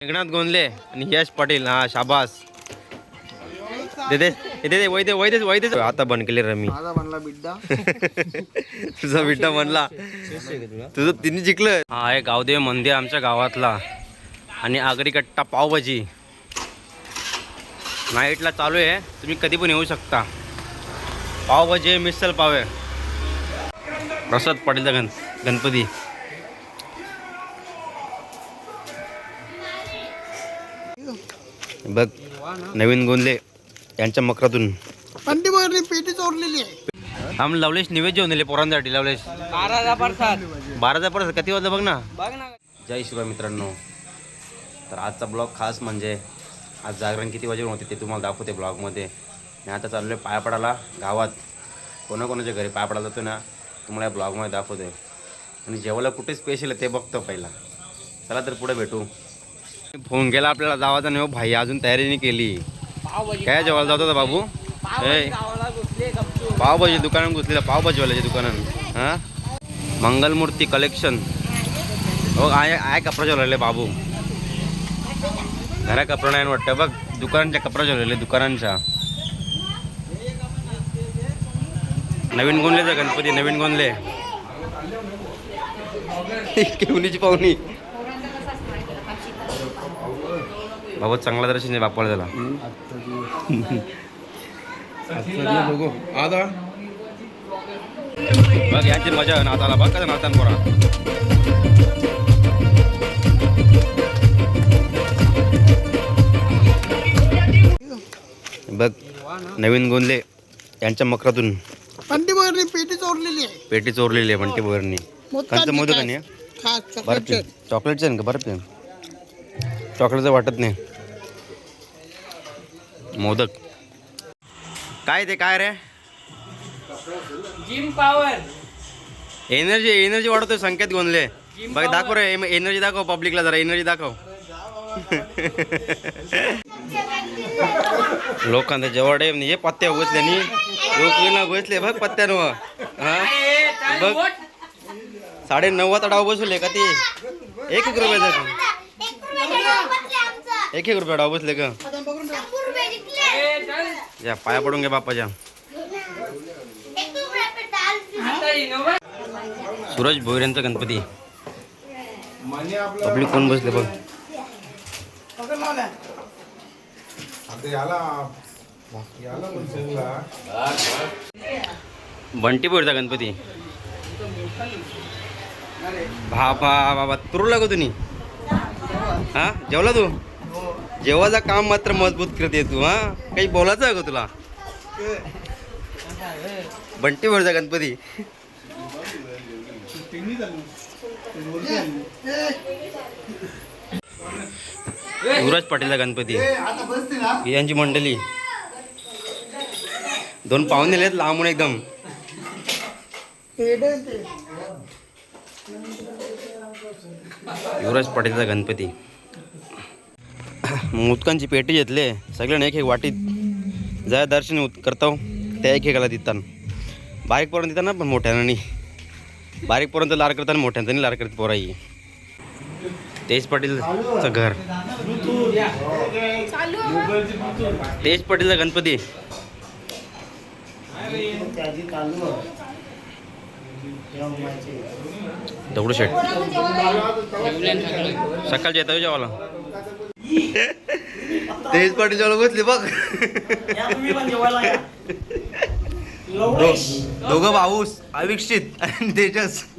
एकनाथ गोंदले आणि यश पाटील. हा शाबास. दे दे दे दे वैदे वैदे वैदे आता बंद केले रमी. माझा म्हणला बिड्डा. तुझा बिड्डा म्हणला तुझं तिने जिंकलं. हा आहे गावदेव मंदिर आमच्या गावातला. आणि आगरी कट्टा पावभाजी. नाईटला चालू आहे. तुम्ही कधी पण येऊ शकता. पावभाजी मिसल पाव. आहे प्रसाद पाटीलचा गण गणपती. बघ नवीन गोंदले यांच्या मकरातून. पंटीवरनी पेटी चोरलेली आहे. लवलेश निवेद जेवण दिले पोरांसाठी लवलेश बारा प्रसाद बाराचा परत किती वाजता बघ ना. बघ ना. जय शिवा मित्रांनो. तर आजचा ब्लॉग खास म्हणजे आज जागरण किती वाजेवर होते ते तुम्हाला दाखवते ब्लॉगमध्ये. मी आता चाललो आहे पायापडाला गावात. कोणाकोणाच्या घरी पायापडाला जातो ना तुम्हाला या ब्लॉगमध्ये दाखवते आणि जेवायला कुठे स्पेशल आहे ते बघतो पहिला. चला तर पुढे भेटू. फोन केला आपल्याला जावाचा नाही हो भाई अजून तयारी नाही केली. काय जेवायला जात होता बाबू? पावभाजी दुकानात घुसलेलं पावभाजीवाल्याच्या दुकानात. हां? मंगलमूर्ती कलेक्शन. हो आहे आहे कपडा ठेवलेले बाबू. घरा कपडा नाही वाटतं. बघ दुकानांच्या कपडा ठेवलेले दुकानांच्या. नवीन गोंदलेचा गणपती नवीन गोंदले केवणीची पाहुणी. बाबा चांगला दर्शन आहे बापाला त्याला. बघ यांची मजा आहे नाताला बघ का नातान पोरा. बघ नवीन गोंदले यांच्या मकरातून पंटीवरनी पेटी चोरलेली आहे. पेटी चोरलेली आहे म्हणते वरनी कंच मोदक आणि बर्फी. चॉकलेटचं आहे ना का बर्फी? चॉकलेटचं वाटत नाही. मोदक. काय ते काय रे? Gym power. एनर्जी एनर्जी वाढवतोय संकेत गोंदले बघ दाखव रे एनर्जी दाखव पब्लिकला जरा एनर्जी दाखव. लोकांना जेवढे हे पत्त्या घुसल्यानी लोकांना घुसले बघ पत्त्यानं. हा? बघ. साडे नव्वद डाव बसवले का ते? एक एक रुपयाचा एक एक रुपया डाव बसले का? या पाया पडून घ्या बापाच्या. सूरज भोईऱ्यांचा गणपती. पब्लिक कोण बसले बघ. बंटी भोईरचा गणपती. बाबा बाबा तुरला का तुम्ही. हा? जेवला तू? जेवायचं काम मात्र मजबूत करते तू हा? काही बोलायचं आहे का तुला? बंटी भोईरचा गणपती. युवराज पाटीलचा गणपती. यांची मंडळी. दोन पाहुणे आहेत लांबून एकदम. युवराज पाटीलचा गणपती. मुदकांची पेटी घेतले सगळ्यांना एक एक वाटीत जाय दर्शन करतो त्या एक एकाला देताना. बारीक पोरांना देताना पण मोठ्यानं नाही. बारीक पोरांचं लार करताना मोठ्यांचं नाही लार करत पोराई तेज पाटीलचं घर. तेज पाटीलचा गणपती. दगडूशेठ. सकाळच्या येतो जेवायला. तेज पाटील जेवायला बसले बघ. दोघं भाऊस अविक्षित आणि तेजस.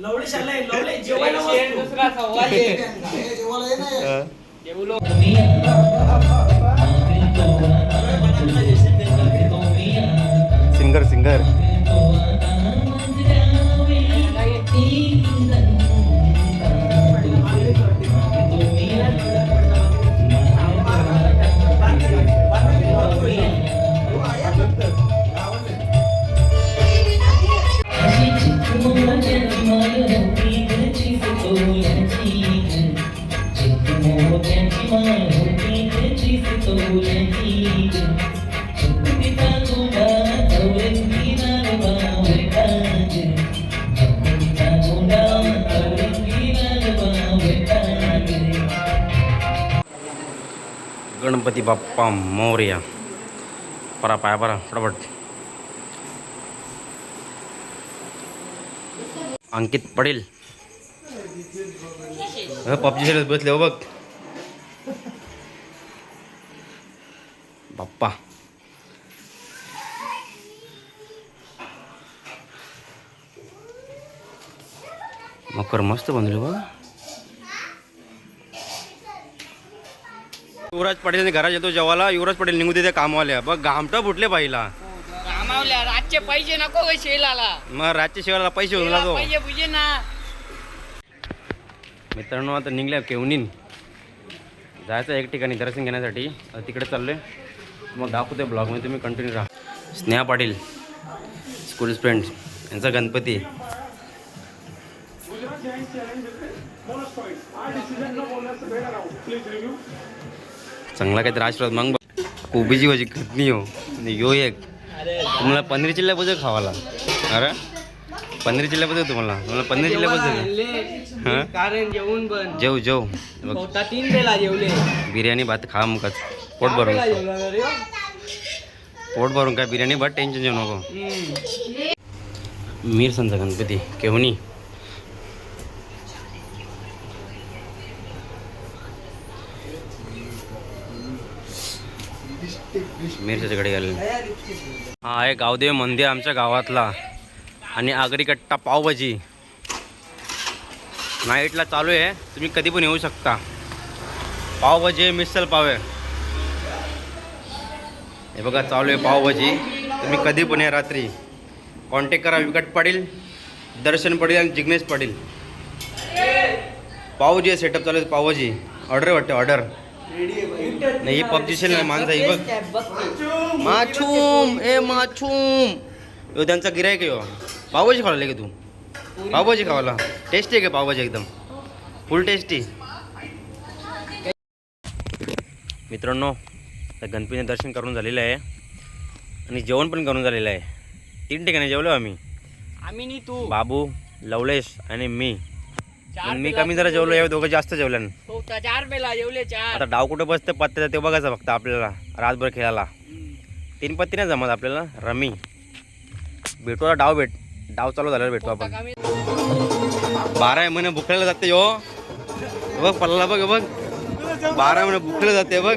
Singer singer. गणपती बाप्पा मोर्या. परा पाया परा फटाफट. अंकित पडेल. पबजी खेळत बसले हो बघ. बाप्पा. मकर मस्त बनले बघ. युवराज पाटील घरात येतो जेवायला युवराज पाटील निघू दे त्या कामवाल्या. बघ घामटा फुटले पाहिला कामावल्या रातचे पैसे नको का शेलाला. मग रातच्या शिवायला पैसे होऊन लागतो पैसे बुजे ना. मित्रांनो आता निघल्या केवनीन जायचं एक ठिकाणी दर्शन घेण्यासाठी. तिकडे चाललोय. मग दाखवते ब्लॉगमध्ये तुम्ही कंटिन्यू राहा. स्नेहा पाटील स्कूल फ्रेंड यांचा गणपती. चांगला काहीतरी आशीर्वाद मग. कोबीची भाजी खतनी हो. आणि यो एक. तुम्हाला पनीर चिल्ल्या बद्दल खावाला. अरे? पनीर चिल्ल्या बद्दल तुम्हाला. तुम्हाला पनीर चिल्ल्या बद्दल हां? कारण जेवून पण. जेव जेव. तीन वेळा जेवले. बिर्याणी भात खा मुकाच पोट भरून पोट भरून काय बिर्याणी भात टेन्शन घेऊ नको. मीर संत गणपती केवणी मिरच्याकडे गेले हा आहे गावदेव मंदिर आमच्या गावातला. आणि आगरी कट्टा पावभाजी. नाईटला चालू आहे. तुम्ही कधी पण येऊ शकता. पावभाजी मिसल पाव आहे. हे बघा चालू आहे पावभाजी. तुम्ही कधी पण या रात्री. कॉन्टॅक्ट करा विकट पडेल. दर्शन पडेल आणि जिग्नेश पडेल. पावभाजी आहे सेटअप चालू आहे पावभाजी. ऑर्डर वाटते ऑर्डर नाही ही पबजी शेल नाही माणसं ही बघ। माछूम ए माछूम यो त्यांचा गिरायक यो. पावभाजी खावला का तू. पावभाजी खावाला टेस्टी आहे का पावभाजी एकदम? फुल टेस्टी मित्रांनो आता गणपतीचे दर्शन करून झालेलं आहे. आणि जेवण पण करून झालेलं आहे. तीन ठिकाणी जेवलो आम्ही. आम्ही नी तू. बाबू लवलेश आणि मी. पण मी कमी जरा जेवलो या दोघं जास्त जेवल्यान होता चार जेवले चार. आता डाव कुठं बसते? पत्ते ते बघायचं फक्त आपल्याला रातभर खेळायला. तीन पत्ती नाही जमत आपल्याला. रमी. भेटू आता डाव भेट डाव चालू झाल्यावर भेटू आपण. बारा महिने भुकलेलं जाते यो. बघ पल्ला बघ बघ. बारा महिने भुकलं जाते बघ.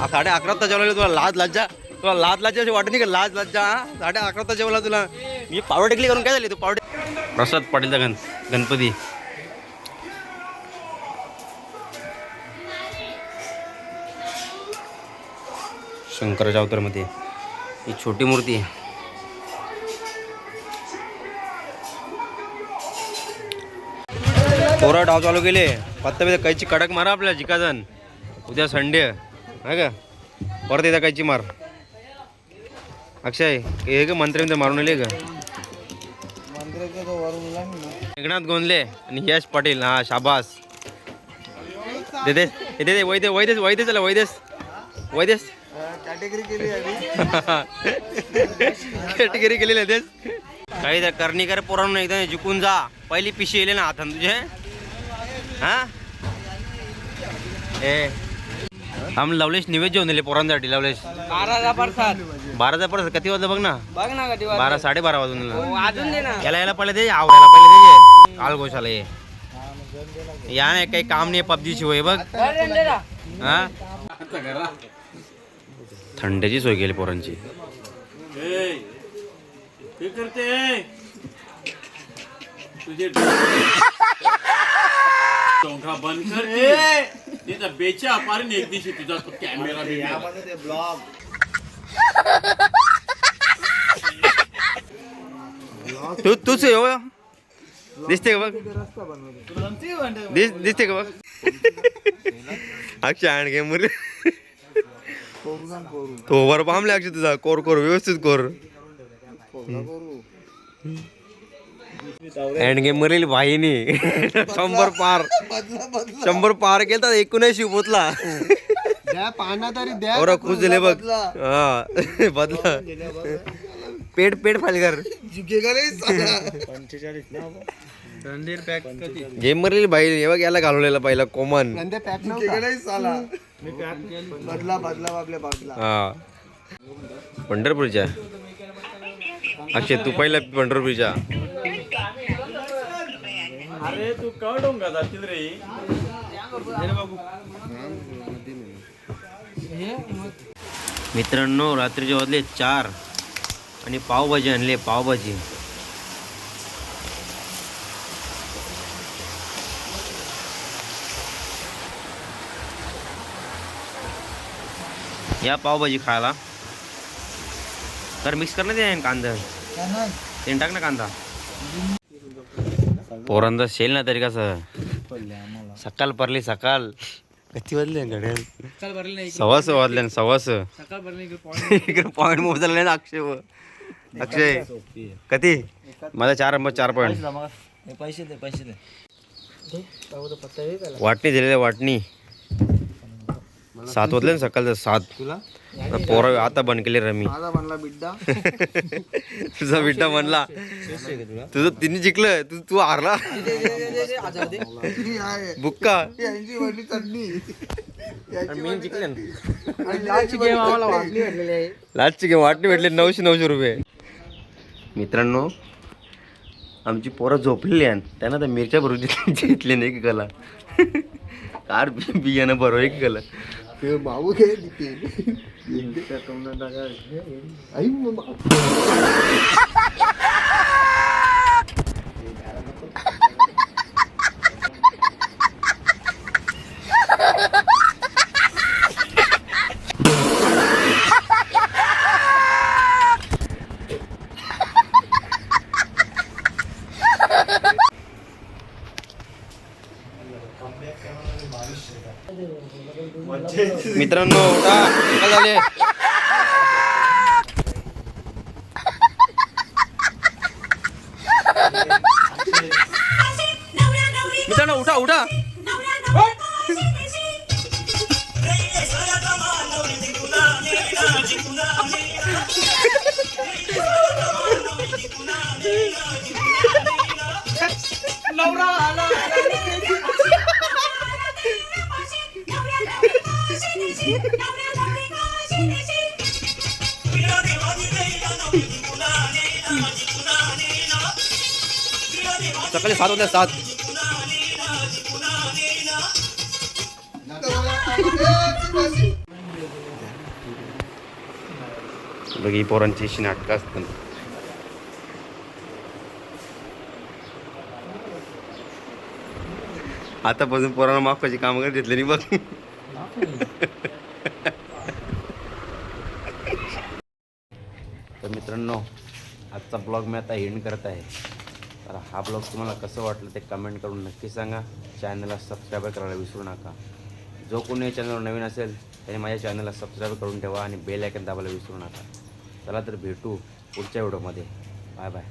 आ, साडे अकरा तास जेवला तुला लाज लज्जा. तुला लाज लज्जा अशी वाटत नाही का? लाज लज्जा हा? साडे अकरा तास जेवला तुला. मी पावडे टेकली करून काय झाली? तू पावडे प्रसाद पाटीलचा गण गणपती. शंकराच्या अवतारमध्ये ही छोटी मूर्ती आहे. पोरा डाव चालू केले. पत्ता बिता काहीची कडक मारा आपल्या जिकाजन उद्या संडे आहे. का? परत येत्या काहीची मार. अक्षय हे का मंत्र मारून आले का एकनाथ गोंदले आणि यश पाटील हा शाबास. दे दे दे वैदे वैदेस वैदेस चला वैदेस वैदेस कॅटेगरी केली कॅटेगरी केलेली आहे तेच काही त्या कर्णिकर पोरांना एकदा जिकून जा. पहिली पिशी येईल ना हातान तुझे. हा? ए. आम्ही लवलेश निवेद जेवण दिले पोरांसाठी लवलेश. बाराचा प्रसाद बाराचा परत किती वाजता बघ ना? बघ ना कधी बारा साडेबारा वाजून दिला. अजून दे ना. याला याला पहिले दे आवरायला पहिले दे काल गोशाला ये. या नाही काही काम नाही पबजी शिवाय बघ. बरं, दे. ना. हा थंडीची सोय केली पोरांची. चौघा बंद कर ते तर बेच्या अपारीने एक दिवशी तुझा तो कॅमेरा बिमेरा. तू तूच आहे हो. दिसते का बघ? दिस दिसते का बघ? अक्षय आणखी मुली? तो वर पामले अक्षय तुझा. कोर कोर व्यवस्थित कोर. एंड गेम मरेल भाईनी शंभर पार. शंभर पार केला एकोणऐंशी पोचला. द्या पाना तरी द्या. और खुश झाले बघ. हा बदला. पेट पेट फाईल कर गेम मरेल भाई हे बघ याला घालवलेला पहिला कॉमन. बदला बदला आपल्या बाजूला हा. पंढरपूरच्या. अक्षय तू पहिला पंढरपूरच्या. अरे तू कळून का जातील रे मित्रांनो रात्रीचे वाजले चार आणि पावभाजी आणले पावभाजी या पावभाजी खायला तर मिक्स कर ना ते कांदा ते टाक ना कांदा पोरांचा शेल ना तरी कसं? सकाळ परली सकाळ. किती वाजले भरले नाही सव्वास वाजले point इकडे पॉईंट मोजला ना अक्षय व. अक्षय. कधी? माझा चार नंबर चार पॉईंट पैसे दे पैसे दे. वाटणी दिलेली वाटणी. सात वाजले ना सकाळचं सात. तुला? पोरं आता बंद केले रमी. माझा बनला बिड्डा. तुझा बिड्डा म्हणला तुझं तिने जिंकलं तू तू हारला. बुक्का. मी जिंकले. लास्टची गेम वाटणी भेटले. नऊशे नऊशे रुपये. मित्रांनो आमची पोरं झोपलेली आहे त्यांना तर मिरच्या भरून घेतले नाही कला. कार बियाणं बरोबर एक कला. ते भाऊ घे तिथे. आई मग मित्रांनो सकाळ झाले मित्रांनो उठा उठा सकाळी सात होत्या सात. बघ ही पोरांची अशी नाटकं असतात. आतापासून पोरांना माफ कशी काम करत घेतले नाही बघ. तर मित्रांनो आजचा ब्लॉग मी आता एंड करत आहे. तर हा ब्लॉग तुम्हाला कसं वाटलं ते कमेंट करून नक्की सांगा. चॅनलला सबस्क्राईब करायला विसरू नका. जो कोणी या चॅनलवर नवीन असेल त्याने माझ्या चॅनलला सबस्क्राईब करून ठेवा आणि बेल आयकन दाबायला विसरू नका. चला तर भेटू पुढच्या व्हिडिओमध्ये बाय बाय